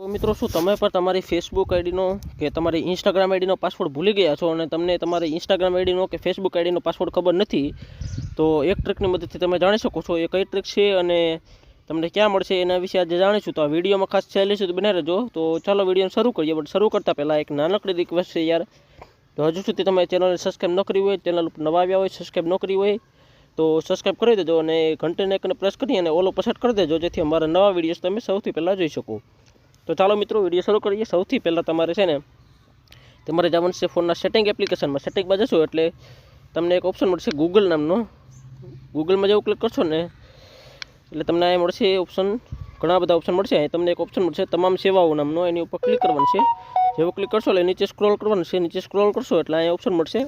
તો મિત્રો શું તમે પણ તમારી ફેસબુક આઈડીનો કે તમારી ઇન્સ્ટાગ્રામ આઈડીનો પાસવર્ડ ભૂલી ગયા છો અને તમને તમારી ઇન્સ્ટાગ્રામ આઈડીનો કે ફેસબુક આઈડીનો પાસવર્ડ ખબર નથી, તો એક ટ્રીકની મદદથી તમે જાણી શકો છો એ કઈ ટ્રીક છે અને તમને ક્યાં મળશે એના વિશે આજે જાણીશું. તો આ વિડીયોમાં ખાસ છેલ્લે સુધી બને રહેજો. તો ચાલો વીડિયો શરૂ કરીએ, બટ શરૂ કરતાં પહેલાં એક નાનકડી રિક્વેસ્ટ છે યાર. તો હજુ સુધી તમે ચેનલને સબસ્ક્રાઈબ ન કરી હોય ચેનલ ઉપર નવા આવ્યા હોય સબસ્ક્રાઈબ ન કરી હોય, તો સબસ્ક્રાઈબ કરી દેજો અને ઘંટીને એકને પ્રેસ કરી અને ઓલો પસંદ કરી દેજો, જેથી અમારા નવા વિડીયોઝ તમે સૌથી પહેલાં જોઈ શકો. તો ચાલો મિત્રો વીડિયો શરૂ કરીએ. સૌથી પહેલાં તમારે છે ને, તમારે જવાનું છે ફોનના સેટિંગ એપ્લિકેશનમાં સેટિંગમાં જશો એટલે તમને એક ઓપ્શન મળશે ગૂગલ નામનો. ગૂગલમાં જેવું ક્લિક કરશો ને, એટલે તમને અહીંયા મળશે ઓપ્શન ઘણા બધા ઓપ્શન મળશે. અહીં તમને એક ઓપ્શન મળશે તમામ સેવાઓ નામનો. એની ઉપર ક્લિક કરવાનું છે. જેવું ક્લિક કરશો એટલે નીચે સ્ક્રોલ કરવાનું છે. નીચે સ્ક્રોલ કરશો એટલે અહીંયા ઓપ્શન મળશે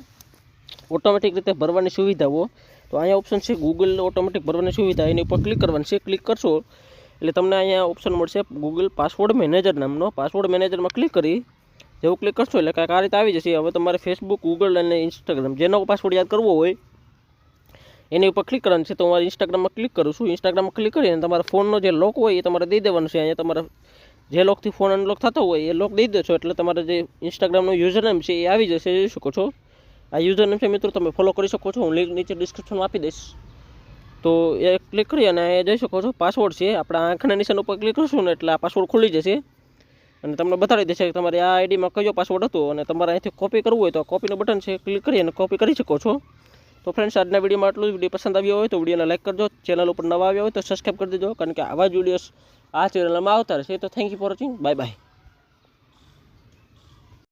ઓટોમેટિક રીતે ભરવાની સુવિધાઓ. તો અહીંયા ઓપ્શન છે ગૂગલ ઓટોમેટિક ભરવાની સુવિધા. એની ઉપર ક્લિક કરવાની છે. ક્લિક કરશો એટલે તમને અહીંયા ઓપ્શન મળશે ગૂગલ પાસવર્ડ મેનેજર નામનો. પાસવર્ડ મેનેજરમાં ક્લિક કરી, જેવું ક્લિક કરશો એટલે કાંઈક આ રીતે આવી જશે. હવે તમારે ફેસબુક ગૂગલ અને ઇન્સ્ટાગ્રામ જેનો પાસવર્ડ યાદ કરવો હોય, એની ઉપર ક્લિક કરવાનું છે. તો હું ઇન્સ્ટાગ્રામમાં ક્લિક કરું છું. ઇન્સ્ટાગ્રામમાં ક્લિક કરીને તમારા ફોનનો જે લોક હોય એ તમારે દઈ દેવાનું છે. અહીંયા તમારા જે લોકથી ફોન અનલોક થતો હોય એ લોક દઈ દેશો. એટલે તમારે જે ઇન્સ્ટાગ્રામનો યુઝરનેમ છે એ આવી જશે. જોઈ શકો છો. આ યુઝરનેમ છે મિત્રો, તમે ફોલો કરી શકો છો. હું લિંક નીચે ડિસ્ક્રિપ્શનમાં આપી દઈશ. તો એ ક્લિક કરી અને એ જોઈ શકો છો પાસવર્ડ છે. આપણા આંખના નિશાન ઉપર ક્લિક કરશું ને એટલે આ પાસવર્ડ ખુલી જશે. અને તમને બતાવી દેશે કે તમારે આ આઈડીમાં કયો પાસવર્ડ હતો અને તમારે અહીંથી કોપી કરવું હોય તો કોપીનું બટન છે ક્લિક કરી અને કોપી કરી શકો છો. તો ફ્રેન્ડ્સ આજના વિડીયોમાં આટલું જ. વીડિયો પસંદ આવ્યો હોય તો વિડીયોને લાઈક કરજો. ચેનલ ઉપર નવા આવ્યા હોય તો સબસ્ક્રાઈબ કરી દેજો. કારણ કે આવા જ વિડીયોસ આ ચેનલમાં આવતા રહેશે. તો thank you for watching bye bye